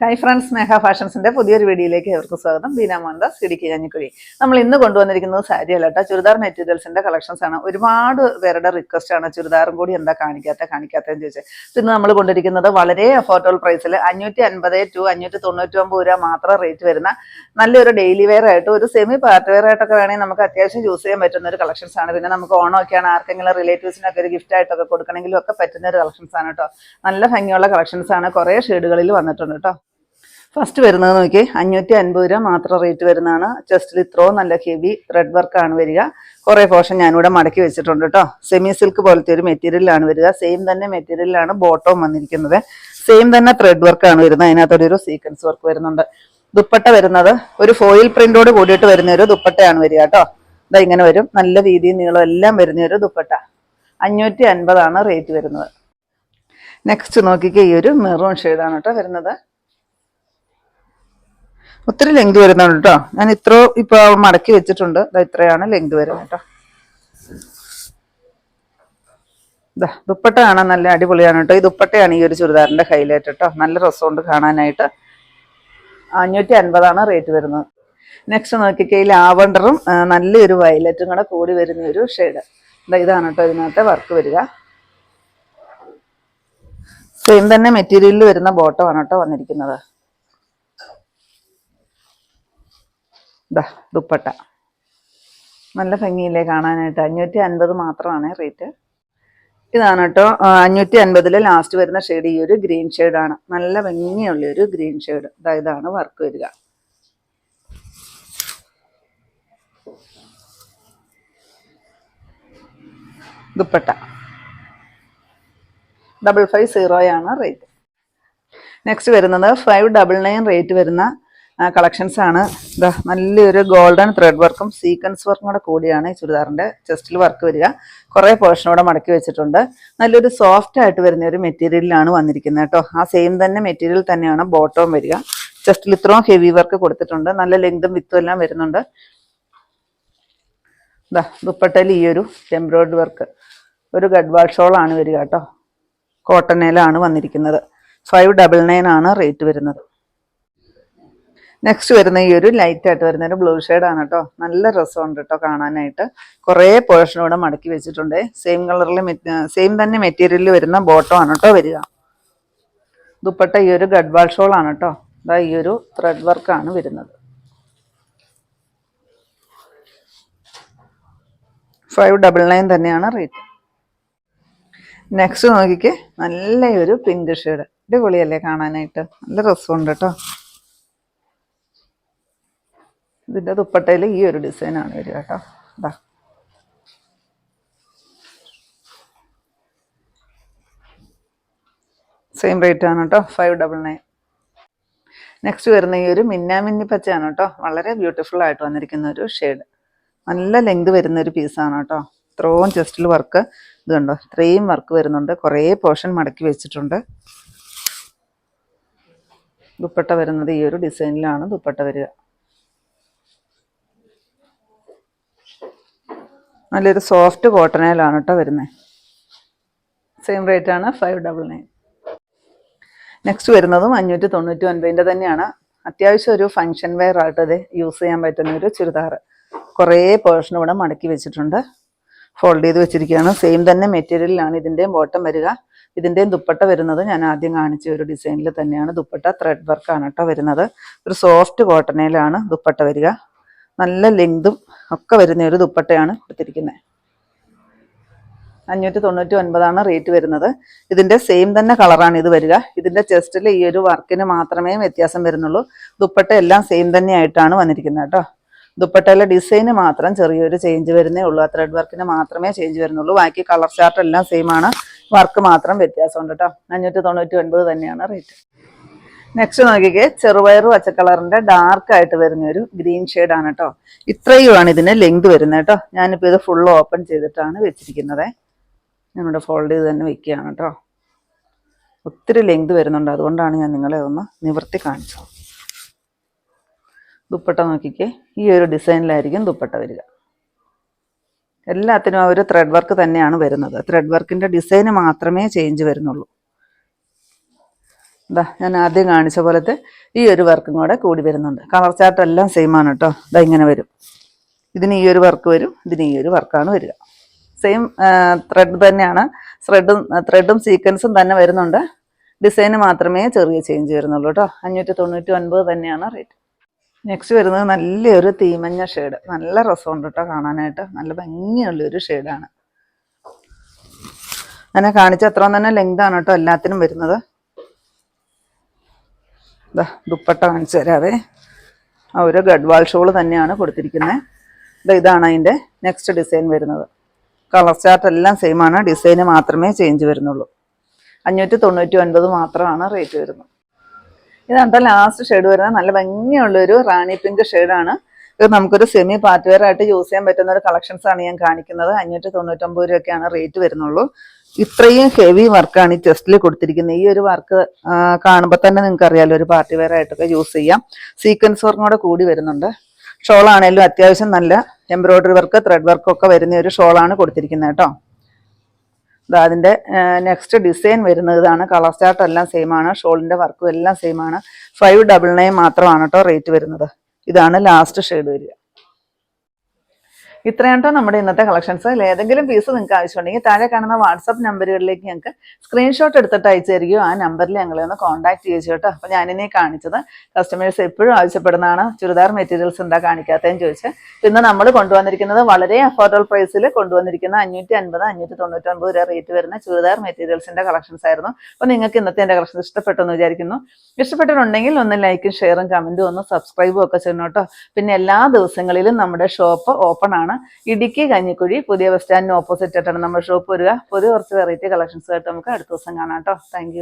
Hi friends സ്നേഹ ഫാഷൻസിന്റെ പുതിയൊരു വീഡിയോയിലേക്ക് അവർക്ക് സ്വാഗതം. ബീന മോഹൻദാസ് ഇടുക്കി കഞ്ഞിക്കുഴി നമ്മൾ ഇന്ന് കൊണ്ടുവന്നിരിക്കുന്നത് സാരി അല്ല കേട്ടോ ചുരിദാർ മെറ്റീരിയൽസിന്റെ കളക്ഷൻസ് ആണ്. ഒരുപാട് പേരുടെ റിക്വസ്റ്റ് ആണ് ചുരിദാറും കൂടി എന്താ കാണിക്കാത്ത കാണിക്കാത്തതെന്ന് ചോദിച്ചത് ഇന്ന് നമ്മൾ കൊണ്ടിരിക്കുന്നത് വളരെ അഫോർഡബിൾ പ്രൈസിൽ അഞ്ഞൂറ്റി അൻപത് ടു അഞ്ഞൂറ്റി തൊണ്ണൂറ്റി ഒമ്പത് രൂപ മാത്രം റേറ്റ് വരുന്ന നല്ലൊരു ഡെയിലി വെയർ ആയിട്ട് ഒരു സെമി പാർട്ട് വെയർ ആയിട്ടൊക്കെ വേണമെങ്കിൽ നമുക്ക് അത്യാവശ്യം യൂസ് ചെയ്യാൻ പറ്റുന്ന ഒരു കളക്ഷൻസ് ആണ്. പിന്നെ നമുക്ക് ഓണമൊക്കെയാണ് ആർക്കെങ്കിലും റിലേറ്റീവ്സിനൊക്കെ ഒരു ഗിഫ്റ്റ് ആയിട്ടൊക്കെ കൊടുക്കണമെങ്കിലും ഒക്കെ പറ്റുന്ന ഒരു കളക്ഷൻസ് ആണ് കേട്ടോ നല്ല ഭംഗിയുള്ള കളക്ഷൻസ് ആണ്. കുറേ ഷെയ്ഡുകളിൽ വന്നിട്ടുണ്ട് കേട്ടോ ഫസ്റ്റ് വരുന്നത് നോക്കി അഞ്ഞൂറ്റി അൻപത് രൂപ മാത്രം റേറ്റ് വരുന്നതാണ്. ചെസ്റ്റിൽ ഇത്രയും നല്ല ഹെവി ത്രെഡ് വർക്കാണ് വരിക. കുറേ പോർഷൻ ഞാനിവിടെ മടക്കി വെച്ചിട്ടുണ്ട് കേട്ടോ. സെമി സിൽക്ക് പോലത്തെ ഒരു മെറ്റീരിയലാണ് വരിക. സെയിം തന്നെ മെറ്റീരിയലാണ് ബോട്ടവും വന്നിരിക്കുന്നത്. സെയിം തന്നെ ത്രെഡ് വർക്കാണ് വരുന്നത്. അതിനകത്തൊരു ഒരു സീക്വൻസ് വർക്ക് വരുന്നുണ്ട്. ദുപ്പട്ട വരുന്നത് ഒരു ഫോയിൽ പ്രിന്റോട് കൂടിയിട്ട് വരുന്ന ഒരു ദുപ്പട്ടയാണ് വരിക കേട്ടോ. ഇതാ ഇങ്ങനെ വരും. നല്ല വീതി നീളം എല്ലാം വരുന്ന ഒരു ദുപ്പട്ട. അഞ്ഞൂറ്റി അൻപതാണ് റേറ്റ് വരുന്നത്. നെക്സ്റ്റ് നോക്കിക്കേ ഈ ഒരു മെറൂൺ ഷെയ്ഡാണ് കേട്ടോ വരുന്നത്. ഒത്തിരി ലെങ്ത് വരുന്നുണ്ട് കേട്ടോ ഞാൻ ഇത്ര ഇപ്പൊ മടക്കി വെച്ചിട്ടുണ്ട്. ഇത്രയാണ് ലെങ്ത് വരുന്നത് കേട്ടോ ദുപ്പട്ട കാണാൻ നല്ല അടിപൊളിയാണ് കേട്ടോ ഈ ദുപ്പട്ടയാണ് ഈ ഒരു ചുരിദാറിന്റെ ഹൈലൈറ്റ് കേട്ടോ നല്ല രസമുണ്ട് കാണാനായിട്ട്. അഞ്ഞൂറ്റി അൻപതാണ് റേറ്റ് വരുന്നത്. നെക്സ്റ്റ് നോക്കിക്കേ ലാവണ്ടറും നല്ലൊരു വയലറ്റും കൂടെ കൂടി വരുന്ന ഒരു ഷെയ്ഡ് ഇതാണ് കേട്ടോ ഇതിനകത്തെ വർക്ക് വരിക. സെയിം തന്നെ മെറ്റീരിയലിൽ വരുന്ന ബോട്ടമാണ് കേട്ടോ വന്നിരിക്കുന്നത്. ദാ ദുപ്പട്ട. നല്ല ഭംഗിയില്ലേ കാണാനായിട്ട്. അഞ്ഞൂറ്റി അൻപത് മാത്രമാണ് റേറ്റ്. ഇതാണ് കേട്ടോ അഞ്ഞൂറ്റി അൻപതിൽ ലാസ്റ്റ് വരുന്ന ഷെയ്ഡ് ഈ ഒരു ഗ്രീൻ ഷെയ്ഡാണ് നല്ല ഭംഗിയുള്ള ഒരു ഗ്രീൻ ഷെയ്ഡ് ഇതാ ഇതാണ് വർക്ക് വരിക. ദുപ്പട്ട. ഡബിൾ ഫൈവ് സീറോയാണ് റേറ്റ് നെക്സ്റ്റ് വരുന്നത് ഫൈവ് ഡബിൾ നയൻ റേറ്റ് വരുന്ന കളക്ഷൻസ് ആണ്. ഇതാ നല്ലൊരു ഗോൾഡൻ ത്രെഡ് വർക്കും സീക്വൻസ് വർക്കും കൂടെ കൂടിയാണ് ഈ ചുരിദാറിന്റെ ചെസ്റ്റിൽ വർക്ക് വരിക. കുറേ പോർഷൻ പോർഷനോടെ മടക്കി വെച്ചിട്ടുണ്ട്. നല്ലൊരു സോഫ്റ്റ് ആയിട്ട് വരുന്ന ഒരു മെറ്റീരിയലിലാണ് വന്നിരിക്കുന്നത് കേട്ടോ. ആ സെയിം തന്നെ മെറ്റീരിയൽ തന്നെയാണ് ബോട്ടവും വരിക. ചെസ്റ്റിൽ ഇത്രയും ഹെവി വർക്ക് കൊടുത്തിട്ടുണ്ട്. നല്ല ലെങ്തും വിത്തും എല്ലാം വരുന്നുണ്ട്. ഇതാ ദുപ്പട്ടയിൽ ഈ ഒരു എംബ്രോയിഡറി വർക്ക് ഒരു ഗഡ്വാൾ ഷോളാണ് വരിക കേട്ടോ. കോട്ടനേലാണ് വന്നിരിക്കുന്നത്. ഫൈവ് ഡബിൾ നയൻ ആണ് റേറ്റ് വരുന്നത്. നെക്സ്റ്റ് വരുന്ന ഈ ഒരു ലൈറ്റ് ആയിട്ട് വരുന്ന ഒരു ബ്ലൂ ആണ് കേട്ടോ നല്ല രസമുണ്ട് കേട്ടോ കാണാനായിട്ട്. കുറേ പോർഷൻ ഇവിടെ മടക്കി വെച്ചിട്ടുണ്ട്. സെയിം കളറിൽ സെയിം തന്നെ മെറ്റീരിയലിൽ വരുന്ന ബോട്ടം ആണ് കേട്ടോ വരിക. ദുപ്പട്ട ഈ ഒരു ഗഡ്വാൾ ഷോൾ ആണ് കേട്ടോ അതാ ഈ ഒരു ത്രെഡ് ആണ് വരുന്നത്. ഫൈവ് ഡബിൾ നയൻ തന്നെയാണ് റേറ്റ് നെക്സ്റ്റ് നോക്കിക്കേ. നല്ലൊരു പിങ്ക് ഷെയ്ഡ് അടിപൊളിയല്ലേ കാണാനായിട്ട്? നല്ല രസമുണ്ട് കേട്ടോ ഇതിന്റെ ദുപ്പട്ടയിൽ ഈ ഒരു ഡിസൈനാണ് വരിക കേട്ടോ. ഇതാ സെയിം റേറ്റ് ആണ് കേട്ടോ ഫൈവ് ഡബിൾ നയൻ നെക്സ്റ്റ് വരുന്ന ഈ ഒരു മിന്നാമിന്നി പച്ചയാണ് കേട്ടോ. വളരെ ബ്യൂട്ടിഫുൾ ആയിട്ട് വന്നിരിക്കുന്ന ഒരു ഷെയ്ഡ് നല്ല ലെങ്ത് വരുന്ന ഒരു പീസാണ് കേട്ടോ. ഇത്രയും ചെസ്റ്റിൽ വർക്ക് ഇത് കണ്ടോ ഇത്രയും വർക്ക് വരുന്നുണ്ട്. കുറേ പോർഷൻ മടക്കി വെച്ചിട്ടുണ്ട്. ദുപ്പട്ട വരുന്നത് ഈ ഒരു ഡിസൈനിലാണ് ദുപ്പട്ട വരിക. നല്ലൊരു സോഫ്റ്റ് കോട്ടണയിലാണ് കേട്ടോ വരുന്നത് സെയിം റേറ്റ് ആണ് ഫൈവ് ഡബിൾ നയൻ നെക്സ്റ്റ് വരുന്നതും അഞ്ഞൂറ്റി തൊണ്ണൂറ്റി ഒൻപതിന്റെ തന്നെയാണ്. അത്യാവശ്യം ഒരു ഫങ്ഷൻ വെയർ ആയിട്ട് ഇത് യൂസ് ചെയ്യാൻ പറ്റുന്ന ഒരു ചുരിദാർ. കുറേ പേഴ്സൺ ഇവിടെ മടക്കി വെച്ചിട്ടുണ്ട്. ഫോൾഡ് ചെയ്ത് വെച്ചിരിക്കുകയാണ്. സെയിം തന്നെ മെറ്റീരിയലിലാണ് ഇതിന്റെയും ബോട്ടം വരിക. ഇതിന്റെയും ദുപ്പട്ട വരുന്നത് ഞാൻ ആദ്യം കാണിച്ച ഒരു ഡിസൈനിൽ തന്നെയാണ്. ദുപ്പട്ട ത്രെഡ് വർക്കാണ് കേട്ടോ വരുന്നത്. ഒരു സോഫ്റ്റ് കോട്ടനയിലാണ് ദുപ്പട്ട വരിക. നല്ല ലെങ്തും ഒക്കെ വരുന്ന ഒരു ദുപ്പട്ടയാണ് കൊടുത്തിരിക്കുന്നത് അഞ്ഞൂറ്റി തൊണ്ണൂറ്റി ഒൻപതാണ് റേറ്റ് വരുന്നത്. ഇതിന്റെ സെയിം തന്നെ കളറാണ് ഇത് വരിക. ഇതിന്റെ ചെസ്റ്റിൽ ഈ ഒരു വർക്കിന് മാത്രമേ വ്യത്യാസം വരുന്നുള്ളൂ. ദുപ്പട്ട എല്ലാം സെയിം തന്നെ ആയിട്ടാണ് വന്നിരിക്കുന്നത് കേട്ടോ. ദുപ്പട്ടയിലെ ഡിസൈന് മാത്രം ചെറിയൊരു ചേഞ്ച് വരുന്നേ ഉള്ളൂ. ആ ത്രെഡ് വർക്കിന് മാത്രമേ ചേഞ്ച് വരുന്നുള്ളൂ. ബാക്കി കളർ ചാർട്ട് എല്ലാം സെയിം ആണ്. വർക്ക് മാത്രം വ്യത്യാസമുണ്ട് കേട്ടോ. അഞ്ഞൂറ്റി തൊണ്ണൂറ്റി ഒൻപത് തന്നെയാണ് റേറ്റ്. നെക്സ്റ്റ് നോക്കിക്കേ ചെറുപയർ പച്ചക്കളറിന്റെ ഡാർക്ക് ആയിട്ട് വരുന്ന ഒരു ഗ്രീൻ ആണ് കേട്ടോ ഇത്രയുമാണ് ഇതിന് ലെങ്ത് വരുന്നത് കേട്ടോ ഞാനിപ്പോൾ ഇത് ഫുൾ ഓപ്പൺ ചെയ്തിട്ടാണ് വെച്ചിരിക്കുന്നത്. ഞാനിവിടെ ഫോൾഡ് ചെയ്ത് തന്നെ വെക്കുകയാണ് കേട്ടോ ഒത്തിരി ലെങ്ത് വരുന്നുണ്ട്. അതുകൊണ്ടാണ് ഞാൻ നിങ്ങളെ ഒന്ന് നിവർത്തി കാണിച്ചത്. ദുപ്പട്ട നോക്കിക്കേ ഈ ഒരു ഡിസൈനിലായിരിക്കും ദുപ്പട്ട വരിക. എല്ലാത്തിനും ആ ഒരു ത്രെഡ് വർക്ക് തന്നെയാണ് വരുന്നത്. ത്രെഡ് വർക്കിന്റെ ഡിസൈന് മാത്രമേ ചേഞ്ച് വരുന്നുള്ളൂ. ഇതാ ഞാൻ ആദ്യം കാണിച്ച പോലത്തെ ഈ ഒരു വർക്കും കൂടെ കൂടി വരുന്നുണ്ട്. കളർ ചാർട്ട് എല്ലാം സെയിം ആണ് കേട്ടോ ഇതാ ഇങ്ങനെ വരും. ഇതിന് ഈ ഒരു വർക്ക് വരും ഇതിന് ഈ ഒരു വർക്കാണ് വരിക. സെയിം ത്രെഡ് തന്നെയാണ്. ത്രെഡും ത്രെഡും സീക്വൻസും തന്നെ വരുന്നുണ്ട്. ഡിസൈന് മാത്രമേ ചെറിയ ചേഞ്ച് വരുന്നുള്ളൂ കേട്ടോ അഞ്ഞൂറ്റി തൊണ്ണൂറ്റി ഒൻപത് തന്നെയാണ് റേറ്റ് നെക്സ്റ്റ് വരുന്നത് നല്ലൊരു തീമഞ്ഞ ഷെയ്ഡ് നല്ല രസമുണ്ട് കേട്ടോ കാണാനായിട്ട്. നല്ല ഭംഗിയുള്ളൊരു ഷെയ്ഡാണ് അങ്ങനെ കാണിച്ച അത്ര തന്നെ ലെങ്ത് ആണ് കേട്ടോ എല്ലാത്തിനും വരുന്നത്. ദാ ദുപ്പട്ട കാണിച്ചു തരാവേ. ആ ഒരു ഗഡ്വാൾ ഷോൾ തന്നെയാണ് കൊടുത്തിരിക്കുന്നത് ഇതാ ഇതാണ് അതിന്റെ നെക്സ്റ്റ് ഡിസൈൻ വരുന്നത്. കളർ ചാർട്ട് എല്ലാം സെയിം ആണ്. ഡിസൈന് മാത്രമേ ചേഞ്ച് വരുന്നുള്ളൂ. അഞ്ഞൂറ്റി തൊണ്ണൂറ്റി ഒൻപത് മാത്രമാണ് റേറ്റ് വരുന്നത്. ഇതാണ് ലാസ്റ്റ് ഷെയ്ഡ് വരുന്നത്. നല്ല ഭംഗിയുള്ളൊരു റാണി പിങ്ക് ഷെയ്ഡാണ് ഇത് നമുക്കൊരു സെമി പാർട്ട് വെയർ ആയിട്ട് യൂസ് ചെയ്യാൻ പറ്റുന്ന ഒരു കളക്ഷൻസ് ആണ് ഞാൻ കാണിക്കുന്നത്. അഞ്ഞൂറ്റി തൊണ്ണൂറ്റൊമ്പത് രൂപയൊക്കെയാണ് റേറ്റ് വരുന്നുള്ളൂ. ഇത്രയും ഹെവി വർക്കാണ് ഈ ചെസ്റ്റിൽ കൊടുത്തിരിക്കുന്നത്. ഈ ഒരു വർക്ക് കാണുമ്പോൾ തന്നെ നിങ്ങൾക്ക് അറിയാലോ ഒരു പാർട്ടി വെയർ ആയിട്ടൊക്കെ യൂസ് ചെയ്യാം. സീക്വൻസ് വർക്കും കൂടെ കൂടി വരുന്നുണ്ട്. ആണെങ്കിലും അത്യാവശ്യം നല്ല എംബ്രോയിഡറി വർക്ക് ത്രെഡ് വർക്ക് ഒക്കെ വരുന്ന ഒരു ഷോളാണ് കൊടുത്തിരിക്കുന്നത് കേട്ടോ. ദാ അതിന്റെ നെക്സ്റ്റ് ഡിസൈൻ വരുന്നത് ഇതാണ്. കളർ ചാർട്ട് എല്ലാം സെയിം ആണ്. ഷോളിന്റെ വർക്കും എല്ലാം സെയിം ആണ്. ഫൈവ് ഡബിൾ നയൻ മാത്രമാണ് കേട്ടോ റേറ്റ് വരുന്നത്. ഇതാണ് ലാസ്റ്റ് ഷെയ്ഡ് വരിക. ഇത്രയാണ് കേട്ടോ നമ്മുടെ ഇന്നത്തെ കളക്ഷൻസ് അതിൽ ഏതെങ്കിലും പീസ് നിങ്ങൾക്ക് ആവശ്യമുണ്ടെങ്കിൽ താഴെ കാണുന്ന വാട്സപ്പ് നമ്പറുകളിലേക്ക് ഞങ്ങൾക്ക് സ്ക്രീൻഷോട്ട് എടുത്തിട്ട് അയച്ചു തരികയോ ആ നമ്പറിൽ ഞങ്ങളെ ഒന്ന് കോൺടാക്ട് ചെയ്യിച്ചു കേട്ടോ. അപ്പോൾ ഞാനിനെ കാണിച്ചത് കസ്റ്റമേഴ്സ് എപ്പോഴും ആവശ്യപ്പെടുന്നതാണ്. ചുരിദാർ മെറ്റീരിയൽസ് എന്താ കാണിക്കാത്തതെന്ന് ചോദിച്ച്. പിന്നെ നമ്മൾ കൊണ്ടുവന്നിരിക്കുന്നത് വളരെ അഫോർഡബിൾ പ്രൈസിൽ കൊണ്ടുവന്നിരിക്കുന്ന അഞ്ഞൂറ്റി അൻപത് അഞ്ഞൂറ്റി തൊണ്ണൂറ്റൊൻപത് രൂപ റേറ്റ് വരുന്ന ചുരിദാർ മെറ്റീരിയൽസിന്റെ കളക്ഷൻസ് ആയിരുന്നു. അപ്പോൾ നിങ്ങൾക്ക് ഇന്നത്തെ എന്റെ കളക്ഷൻ ഇഷ്ടപ്പെട്ടെന്ന് വിചാരിക്കുന്നു. ഇഷ്ടപ്പെട്ടിട്ടുണ്ടെങ്കിൽ ഒന്ന് ലൈക്കും ഷെയറും കമന്റും ഒന്ന് സബ്സ്ക്രൈബും ഒക്കെ ചെയ്യണം കേട്ടോ. പിന്നെ എല്ലാ ദിവസങ്ങളിലും നമ്മുടെ ഷോപ്പ് ഓപ്പൺ ആണ്. ഇടുക്കി കഞ്ഞിക്കുഴി പുതിയ ബസ് സ്റ്റാൻഡിന് ഓപ്പോസിറ്റ് ആയിട്ടാണ് നമ്മുടെ ഷോപ്പ് വരിക. പുതിയ കുറച്ച് വെറൈറ്റി കളക്ഷൻസ് ആയിട്ട് നമുക്ക് അടുത്ത ദിവസം കാണാം കേട്ടോ. താങ്ക്